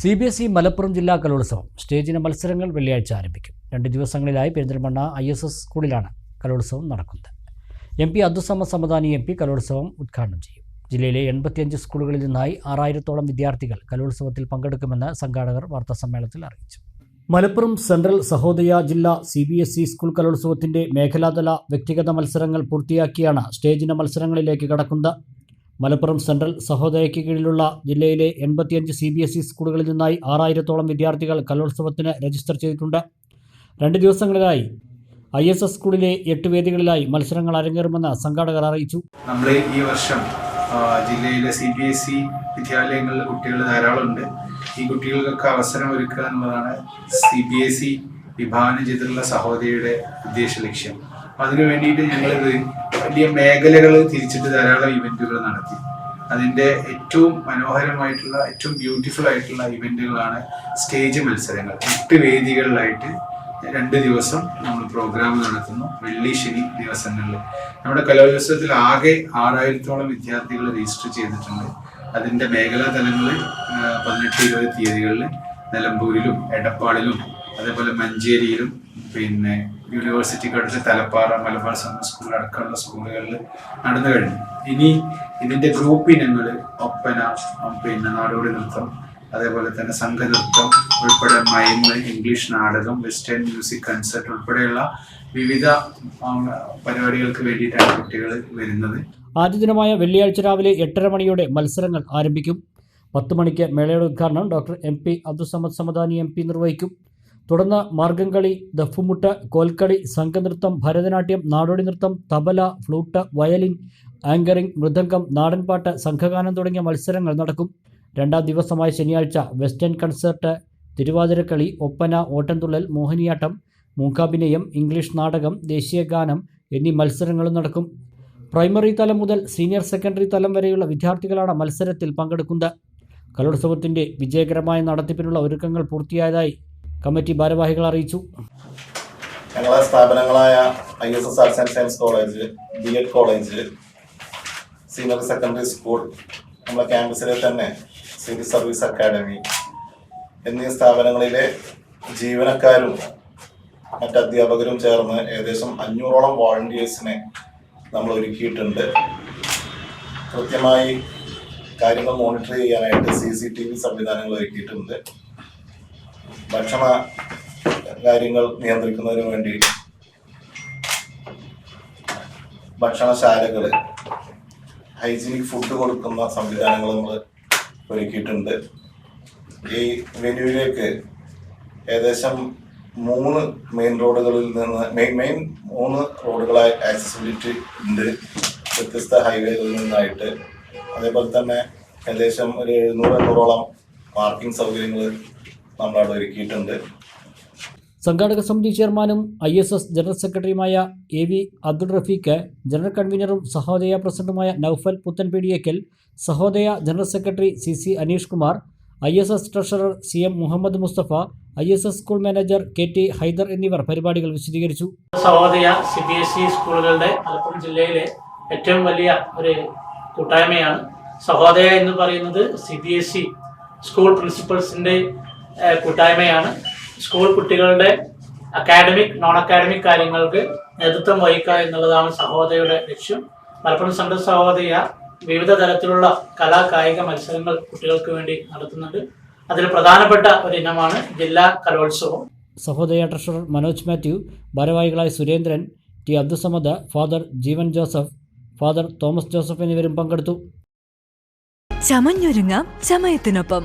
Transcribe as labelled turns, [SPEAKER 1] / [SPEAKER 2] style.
[SPEAKER 1] C B S E Malappuram ജില്ലാ കലോത്സവം. സ്റ്റേജിന് മത്സരങ്ങൾ വെള്ളിയാഴ്ച ആരംഭിക്കും. രണ്ട് ദിവസങ്ങളിലായി പെരിന്തൽമണ്ണ ഐ എസ് എസ് സ്കൂളിലാണ് കലോത്സവം നടക്കുന്നത്. M P Abdussamad Samadani M P കലോത്സവം ഉദ്ഘാടനം ചെയ്യും. ജില്ലയിലെ എൺപത്തിയഞ്ച് സ്കൂളുകളിൽ നിന്നായി ആറായിരത്തോളം വിദ്യാർത്ഥികൾ കലോത്സവത്തിൽ പങ്കെടുക്കുമെന്ന് സംഘാടകർ വാർത്താസമ്മേളനത്തിൽ അറിയിച്ചു. മലപ്പുറം സെൻട്രൽ സഹോദയ ജില്ലാ C B S E school കലോത്സവത്തിന്റെ മേഖലാതല വ്യക്തിഗത മത്സരങ്ങൾ പൂർത്തിയാക്കിയാണ് സ്റ്റേജിന മത്സരങ്ങളിലേക്ക് കടക്കുന്നത്. മലപ്പുറം സെൻട്രൽ സഹോദയയ്ക്ക് കീഴിലുള്ള ജില്ലയിലെ എൺപത്തിയഞ്ച് സി ബി എസ് ഇ സ്കൂളുകളിൽ നിന്നായി ആറായിരത്തോളം വിദ്യാർത്ഥികൾ കലോത്സവത്തിന് രജിസ്റ്റർ ചെയ്തിട്ടുണ്ട്. രണ്ട് ദിവസങ്ങളിലായി ഐ എസ് എസ് സ്കൂളിലെ എട്ട് വേദികളിലായി മത്സരങ്ങൾ അരങ്ങേറുമെന്ന് സംഘാടകർ അറിയിച്ചു.
[SPEAKER 2] നമ്മൾ ഈ വർഷം ജില്ലയിലെ സി ബി എസ് ഇ വിദ്യാലയങ്ങളിലെ കുട്ടികൾ ധാരാളമുണ്ട്. ഈ കുട്ടികൾക്കൊക്കെ അവസരം ഒരുക്കുക എന്നുള്ളതാണ് സി ബി എസ് ഇ വിഭാവനം ചെയ്തിട്ടുള്ള സഹോദരിയുടെ ഉദ്ദേശ ലക്ഷ്യം. അതിനു വേണ്ടിയിട്ട് ഞങ്ങളിത് വലിയ മേഖലകൾ തിരിച്ചിട്ട് ധാരാളം ഇവന്റുകൾ നടത്തി. അതിന്റെ ഏറ്റവും മനോഹരമായിട്ടുള്ള ഏറ്റവും ബ്യൂട്ടിഫുൾ ആയിട്ടുള്ള ഇവന്റുകളാണ് സ്റ്റേജ് മത്സരങ്ങൾ. എട്ട് വേദികളിലായിട്ട് രണ്ട് ദിവസം നമ്മൾ പ്രോഗ്രാം നടത്തുന്നു. വെള്ളി ശനി ദിവസങ്ങളിൽ. നമ്മുടെ കലോത്സവത്തിൽ ആകെ ആറായിരത്തോളം വിദ്യാർത്ഥികൾ രജിസ്റ്റർ ചെയ്തിട്ടുണ്ട്. അതിന്റെ മേഖലാ തലങ്ങളിൽ പതിനെട്ട് ഇരുപത് തീയതികളിൽ നിലമ്പൂരിലും എടപ്പാളിലും അതേപോലെ മഞ്ചേരിയിലും പിന്നെ യൂണിവേഴ്സിറ്റിക്ക് അടുത്ത് തലപ്പാറ മലബാർ സമ്മർ സ്കൂൾ അടക്കമുള്ള സ്കൂളുകളിൽ നടന്നു കഴിഞ്ഞു. ഇനി ഇതിന്റെ ഗ്രൂപ്പ് ഇനങ്ങൾ ഒപ്പന പിന്നെ നാടോടി നൃത്തം അതേപോലെ തന്നെ സംഘനൃത്തം ഉൾപ്പെടെ മൈമ് ഇംഗ്ലീഷ് നാടകം വെസ്റ്റേൺ മ്യൂസിക് കൺസേർട്ട് ഉൾപ്പെടെയുള്ള വിവിധ പരിപാടികൾക്ക് വേണ്ടിയിട്ടാണ് കുട്ടികൾ വരുന്നത്.
[SPEAKER 1] ആദ്യ ദിനമായ വെള്ളിയാഴ്ച രാവിലെ എട്ടര മണിയോടെ മത്സരങ്ങൾ ആരംഭിക്കും. പത്ത് മണിക്ക് മേളയുടെ ഉദ്ഘാടനം doctor M P Abdussamad Samadani M P നിർവഹിക്കും. തുടർന്ന് മാർഗംകളി ദഫുമുട്ട് കോൽക്കളി സംഘനൃത്തം ഭരതനാട്യം നാടോടി നൃത്തം tabla flute violin anchoring mridangam നാടൻപാട്ട് സംഘഗാനം തുടങ്ങിയ മത്സരങ്ങൾ നടക്കും. രണ്ടാം ദിവസമായ ശനിയാഴ്ച വെസ്റ്റേൺ കൺസേർട്ട് തിരുവാതിരക്കളി ഒപ്പന ഓട്ടംതുള്ളൽ മോഹിനിയാട്ടം മൂക്കാഭിനയം ഇംഗ്ലീഷ് നാടകം ദേശീയ ഗാനം എന്നീ മത്സരങ്ങളും നടക്കും. പ്രൈമറി തലം മുതൽ സീനിയർ സെക്കൻഡറി തലം വരെയുള്ള വിദ്യാർത്ഥികളാണ് മത്സരത്തിൽ പങ്കെടുക്കുന്നത്. കലോത്സവത്തിന്റെ വിജയകരമായ നടത്തിപ്പിനുള്ള ഒരുക്കങ്ങൾ പൂർത്തിയായതായി കമ്മിറ്റി ഭാരവാഹികൾ അറിയിച്ചു.
[SPEAKER 3] ഞങ്ങളെ സ്ഥാപനങ്ങളായ I S S arts and science college B Ed college senior secondary school നമ്മുടെ ക്യാമ്പസിലെ തന്നെ സിവിൽ സർവീസ് അക്കാദമി എന്നീ സ്ഥാപനങ്ങളിലെ ജീവനക്കാരും മറ്റ് അധ്യാപകരും ചേർന്ന് ഏകദേശം അഞ്ഞൂറോളം വോളണ്ടിയേഴ്സിനെ നമ്മൾ ഒരുക്കിയിട്ടുണ്ട്. കൃത്യമായി കാര്യങ്ങൾ മോണിറ്റർ ചെയ്യാനായിട്ട് സി സി ടി വി സംവിധാനങ്ങൾ ഒരുക്കിയിട്ടുണ്ട്. ഭക്ഷണ കാര്യങ്ങൾ നിയന്ത്രിക്കുന്നതിന് വേണ്ടി ഭക്ഷണശാലകൾ ഹൈജീനിക് ഫുഡ് കൊടുക്കുന്ന സംവിധാനങ്ങൾ നമ്മൾ ഒരുക്കിയിട്ടുണ്ട്. ഈ വെന്യൂവിലേക്ക് ഏകദേശം മൂന്ന് മെയിൻ റോഡുകളിൽ നിന്ന് മെയിൻ മെയിൻ മൂന്ന് റോഡുകളായി ആക്സസിബിലിറ്റി ഉണ്ട്. വ്യത്യസ്ത ഹൈവേകളിൽ നിന്നായിട്ട്. അതേപോലെ തന്നെ ഏകദേശം ഒരു എഴുന്നൂറ് എണ്ണൂറോളം പാർക്കിംഗ് സൗകര്യങ്ങൾ നമ്മളവിടെ ഒരുക്കിയിട്ടുണ്ട്.
[SPEAKER 1] സംഘാടക സമിതി ചെയർമാനും ഐ എസ് എസ് ജനറൽ സെക്രട്ടറിയുമായ A V Abdul Rafeeq general കൺവീനറും Sahodaya പ്രസിഡന്റുമായ Noufal Puthanpeediyekkal Sahodaya general secretary C C Aneesh Kumar I S S treasurer C M Muhammad Musthafa I S S school manager K T Haider എന്നിവർ പരിപാടികൾ വിശദീകരിച്ചു.
[SPEAKER 4] Sahodaya C B S E സ്കൂളുകളുടെ മലപ്പുറം ജില്ലയിലെ ഏറ്റവും വലിയ ഒരു കൂട്ടായ്മയാണ്. സഹോദയ എന്ന് പറയുന്നത് C B S E school പ്രിൻസിപ്പൽസിന്റെ ഏഹ്, കൂട്ടായ്മയാണ്. സ്കൂൾ കുട്ടികളുടെ അക്കാഡമിക് നോൺ അക്കാഡമിക് കാര്യങ്ങൾക്ക് നേതൃത്വം വഹിക്കുക എന്നുള്ളതാണ് സഹോദയയുടെ ലക്ഷ്യം. മലപ്പുറം സെൻട്രൽ സഹോദയ വിവിധ തരത്തിലുള്ള കലാ കായിക മത്സരങ്ങൾ കുട്ടികൾക്ക് വേണ്ടി നടത്തുന്നുണ്ട്. അതിൽ പ്രധാനപ്പെട്ട ഒരു ഇനമാണ് ജില്ലാ കലോത്സവം.
[SPEAKER 1] സഹോദയ ട്രഷറർ മനോജ് മാത്യു ഭാരവാഹികളായ Surendran T Abdussamad father Jeevan Joseph father Thomas Joseph എന്നിവരും പങ്കെടുത്തു.
[SPEAKER 5] ചമഞ്ഞൊരുങ്ങാം ചമയത്തിനൊപ്പം.